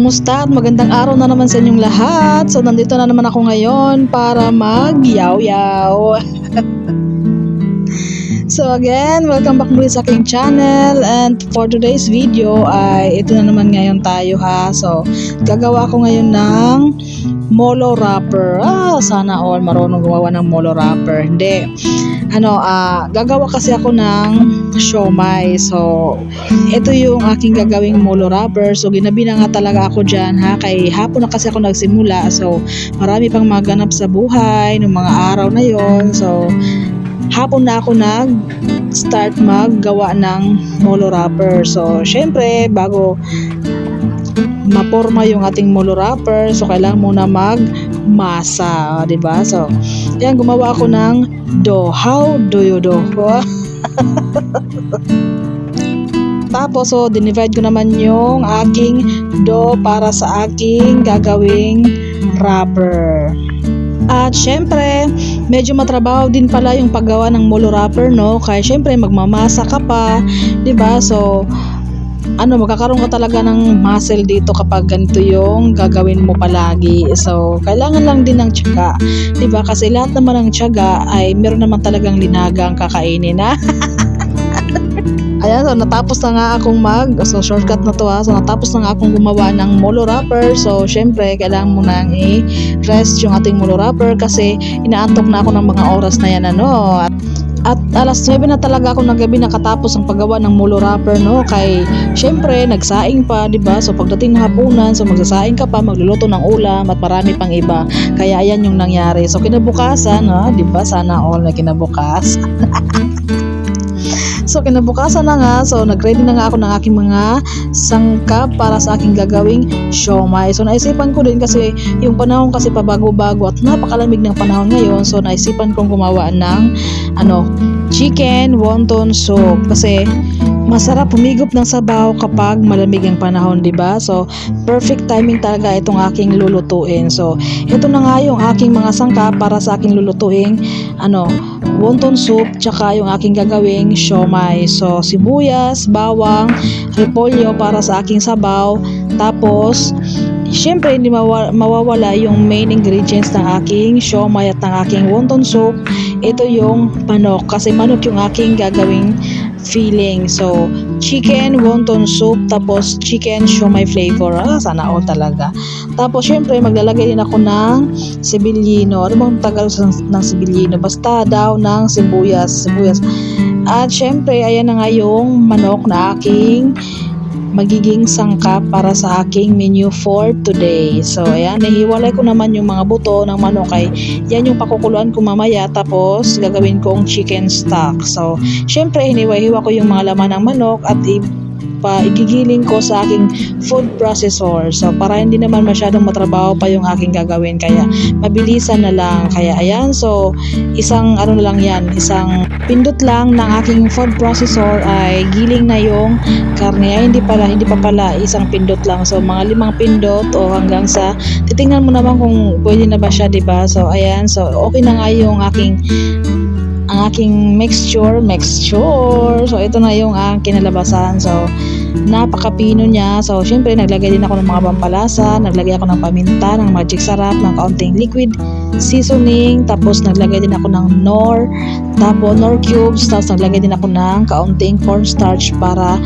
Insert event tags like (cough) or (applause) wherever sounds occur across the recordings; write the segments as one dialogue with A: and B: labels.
A: Kumusta at magandang araw na naman sa inyong lahat. So nandito na naman ako ngayon para mag-yaw-yaw. (laughs) so again, welcome back muli sa aking channel and for today's video ay ito na naman ngayon tayo ha. So gagawa ko ngayon ng molo wrapper. Ah, sana all marunong gumawa ng molo wrapper. Hindi ano, ah, gagawa kasi ako ng siomay. So, ito yung aking gagawing molo wrapper. So, ginabi na nga talaga ako dyan, ha? Kay hapon na kasi ako nagsimula. So, marami pang maganap sa buhay ng mga araw na yon So, hapon na ako nag start maggawa ng molo wrapper. So, syempre, bago maporma yung ating molo wrapper, so kailangan muna magmasa, 'di ba? So, yan gumawa ako ng do. How do you do? (laughs) Tapos, so, dinivide ko naman yung aking do para sa aking gagawing wrapper. At syempre, medyo matrabaho din pala yung paggawa ng molo wrapper, no? Kaya syempre, magmamasa ka pa, 'di ba? So, ano, magkakaroon ka talaga ng muscle dito kapag ganito yung gagawin mo palagi. So, kailangan lang din ng tiyaga. ba? Kasi lahat naman ng tiyaga ay meron naman talagang linagang kakainin na. (laughs) Ayan, so natapos na nga akong mag, so shortcut na to ha, so natapos na nga akong gumawa ng molo wrapper, so syempre kailangan mo nang i-rest yung ating molo wrapper kasi inaantok na ako ng mga oras na yan ano, at at alas 9 na talaga ako ng gabi nakatapos ang paggawa ng molo wrapper no. Kay syempre nagsaing pa 'di ba? So pagdating ng hapunan so magsasaing ka pa magluluto ng ulam at marami pang iba. Kaya ayan yung nangyari. So kinabukasan ha 'di ba? Sana all na kinabukas (laughs) So kinabukasan na nga, so nagready na nga ako ng aking mga sangkap para sa aking gagawing siomay. So naisipan ko din kasi yung panahon kasi pabago-bago at napakalamig ng panahon ngayon. So naisipan kong gumawa ng ano, chicken wonton soup kasi masarap humigop ng sabaw kapag malamig ang panahon, 'di ba? So perfect timing talaga itong aking lulutuin. So ito na nga yung aking mga sangkap para sa aking lulutuing ano, wonton soup tsaka yung aking gagawing siomay. So sibuyas, bawang, repolyo para sa aking sabaw. Tapos Siyempre, hindi mawa- mawawala yung main ingredients ng aking siomay at ng aking wonton soup. Ito yung manok kasi manok yung aking gagawing filling. So, chicken wonton soup tapos chicken siomay flavor. Ah, sana all talaga. Tapos, syempre, maglalagay din ako ng sibilino. Ano bang tagal sa, ng sibilino? Basta daw ng sibuyas. Sibuyas. At syempre, ayan na nga yung manok na aking magiging sangkap para sa aking menu for today. So, ayan, nahiwalay ko naman yung mga buto ng manok ay yan yung pakukuluan ko mamaya tapos gagawin kong chicken stock. So, syempre, hiniwa-hiwa ko yung mga laman ng manok at pa igigiling ko sa aking food processor. So, para hindi naman masyadong matrabaho pa yung aking gagawin. Kaya, mabilisan na lang. Kaya, ayan. So, isang ano na lang yan. Isang pindot lang ng aking food processor ay giling na yung karne. Ay, hindi pala, hindi pa pala. Isang pindot lang. So, mga limang pindot o hanggang sa titingnan mo naman kung pwede na ba siya, ba? So, ayan. So, okay na nga yung aking ang aking mixture, mixture. So, ito na yung aking kinalabasan. So, napakapino niya. So, syempre, naglagay din ako ng mga pampalasa, naglagay ako ng paminta, ng magic sarap, ng kaunting liquid seasoning, tapos naglagay din ako ng nor, tapos nor cubes, tapos naglagay din ako ng kaunting cornstarch para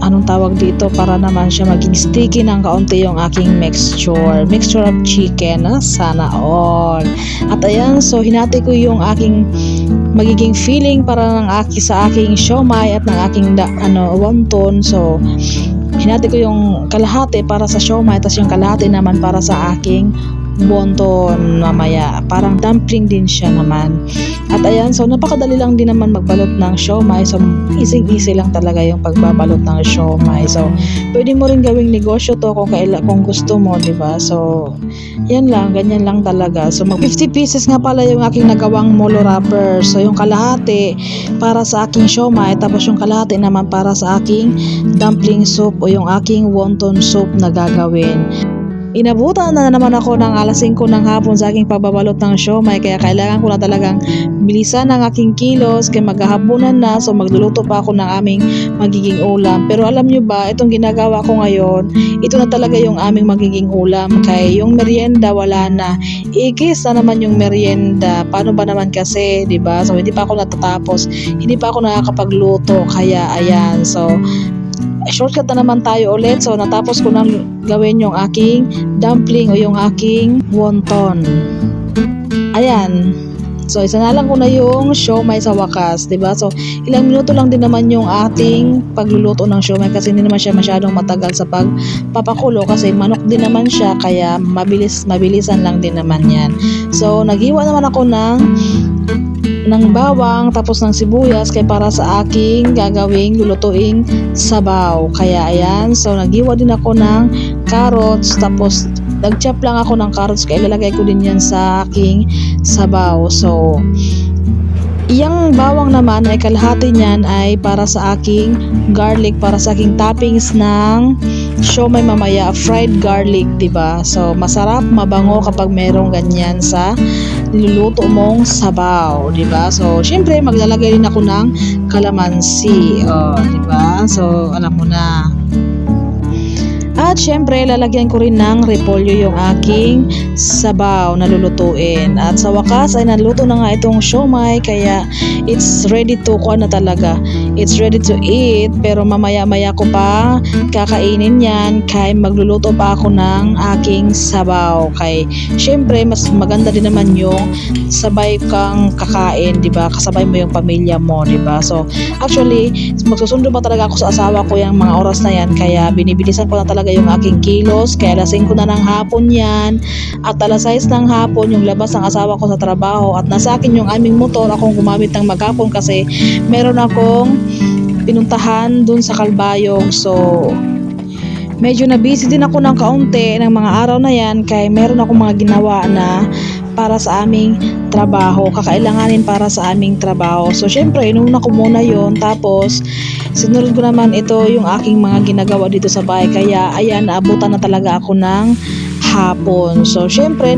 A: anong tawag dito para naman siya maging sticky ng kaunti yung aking mixture? Mixture of chicken ah, sana all. At ayan so hinati ko yung aking magiging feeling para ng aki sa aking siomay at ng aking da, ano wonton. So hinati ko yung kalahati para sa siomay tapos yung kalahati naman para sa aking wonton mamaya. Parang dumpling din siya naman. At ayan, so napakadali lang din naman magbalot ng siomay. So easy-easy lang talaga yung pagbabalot ng siomay. So pwede mo rin gawing negosyo to kung, kaila, kung gusto mo, di ba? So yan lang, ganyan lang talaga. So mag 50 pieces nga pala yung aking nagawang molo wrapper. So yung kalahati para sa aking siomay, tapos yung kalahati naman para sa aking dumpling soup o yung aking wonton soup na gagawin. Inabutan na naman ako ng alas 5 ng hapon sa aking pagbabalot ng siomay kaya kailangan ko na talagang bilisan ang aking kilos kaya maghahaponan na so magluluto pa ako ng aming magiging ulam. Pero alam nyo ba, itong ginagawa ko ngayon, ito na talaga yung aming magiging ulam kay yung merienda wala na. Ikis na naman yung merienda. Paano ba naman kasi, ba? So hindi pa ako natatapos. Hindi pa ako nakakapagluto kaya ayan. So shortcut na naman tayo ulit. So, natapos ko nang gawin yung aking dumpling o yung aking wonton. Ayan. So, isa na lang ko na yung siomay sa wakas, ba So, ilang minuto lang din naman yung ating pagluluto ng siomay kasi hindi naman siya masyadong matagal sa pagpapakulo kasi manok din naman siya kaya mabilis mabilisan lang din naman 'yan. So, naghiwa naman ako ng ng bawang tapos ng sibuyas kay para sa aking gagawing lulutuing sabaw. Kaya ayan, so naghiwa din ako ng carrots tapos nagchop lang ako ng carrots kaya ilalagay ko din yan sa aking sabaw. So, Iyang bawang naman ay kalahati niyan ay para sa aking garlic, para sa aking toppings ng siomay mamaya, fried garlic, ba? So masarap, mabango kapag merong ganyan sa niluluto mong sabaw, 'di ba? So syempre maglalagay din ako ng kalamansi, oh, 'di ba? So alam mo na. At syempre, lalagyan ko rin ng repolyo yung aking sabaw na lulutuin. At sa wakas ay naluto na nga itong siomay kaya it's ready to kuha na talaga. It's ready to eat pero mamaya-maya ko pa kakainin yan kay magluluto pa ako ng aking sabaw. Kay syempre, mas maganda din naman yung sabay kang kakain, di ba? Kasabay mo yung pamilya mo, di ba? So, actually, magsusundo pa talaga ako sa asawa ko yung mga oras na yan kaya binibilisan ko na talaga yung aking kilos kaya alas 5 na ng hapon yan. At alas 6 ng hapon yung labas ng asawa ko sa trabaho. At nasa akin yung aming motor akong gumamit ng maghapon kasi meron akong pinuntahan dun sa Kalbayog so medyo na busy din ako ng kaunti ng mga araw na yan kaya meron akong mga ginawa na para sa aming trabaho, kakailanganin para sa aming trabaho. So, syempre, inuna ko muna yon Tapos, sinunod ko naman ito yung aking mga ginagawa dito sa bahay. Kaya, ayan, naabutan na talaga ako ng hapon. So, syempre,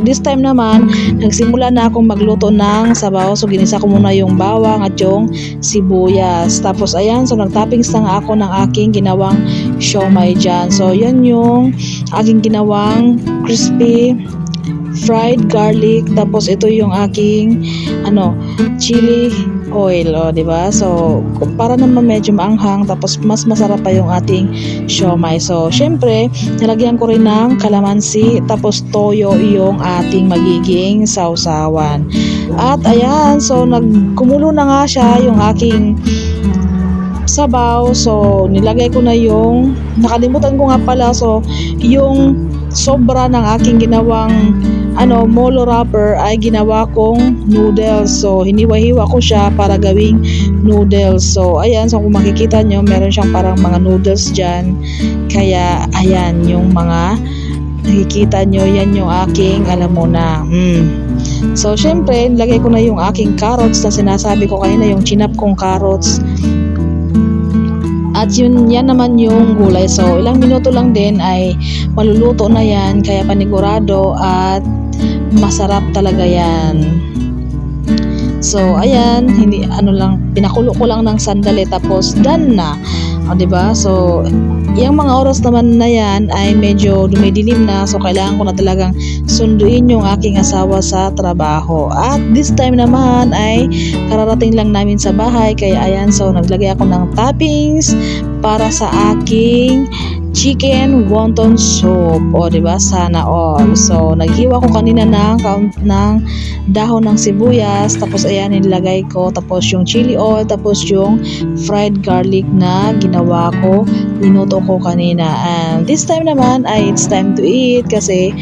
A: this time naman, nagsimula na akong magluto ng sabaw. So, ginisa ko muna yung bawang at yung sibuyas. Tapos, ayan, so nagtoppings na nga ako ng aking ginawang siomay dyan. So, yan yung aking ginawang crispy fried garlic tapos ito yung aking ano chili oil oh di ba? So para naman medyo maanghang tapos mas masarap pa yung ating siomay. So syempre nilagyan ko rin ng kalamansi tapos toyo yung ating magiging sausawan. At ayan so nagkumulo na nga siya yung aking sabaw. So nilagay ko na yung nakalimutan ko nga pala so yung sobra ng aking ginawang ano, molo wrapper ay ginawa kong noodles. So, hiniwa-hiwa ko siya para gawing noodles. So, ayan. So, kung makikita nyo, meron siyang parang mga noodles dyan. Kaya, ayan, yung mga nakikita nyo, yan yung aking, alam mo na, mm. So, syempre, nilagay ko na yung aking carrots na sinasabi ko kanina, yung chinap kong carrots. At yun, yan naman yung gulay. So, ilang minuto lang din ay maluluto na yan. Kaya panigurado at masarap talaga yan. So, ayan, hindi ano lang pinakulo ko lang ng sandali tapos done na. O, 'di ba? So, yung mga oras naman na yan ay medyo dumidilim na so kailangan ko na talagang sunduin yung aking asawa sa trabaho. At this time naman ay kararating lang namin sa bahay kaya ayan so naglagay ako ng toppings para sa aking chicken wonton soup. O, di ba? Sana all. So, naghiwa ko kanina ng, ng dahon ng sibuyas. Tapos, ayan, nilagay ko. Tapos, yung chili oil. Tapos, yung fried garlic na ginawa ko. Linuto ko kanina. And this time naman, ay it's time to eat. Kasi,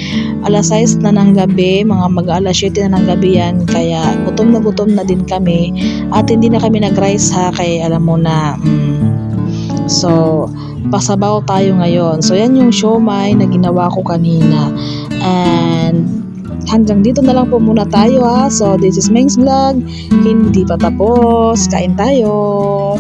A: alas 6 na ng gabi. Mga mag-alas 7 na ng gabi yan. Kaya, gutom na gutom na din kami. At hindi na kami nag-rice ha. Kaya, alam mo na, mm, So, pasabaw tayo ngayon. So, yan yung siomay na ginawa ko kanina. And, hanggang dito na lang po muna tayo ha. So, this is Meng's Vlog. Hindi pa tapos. Kain tayo.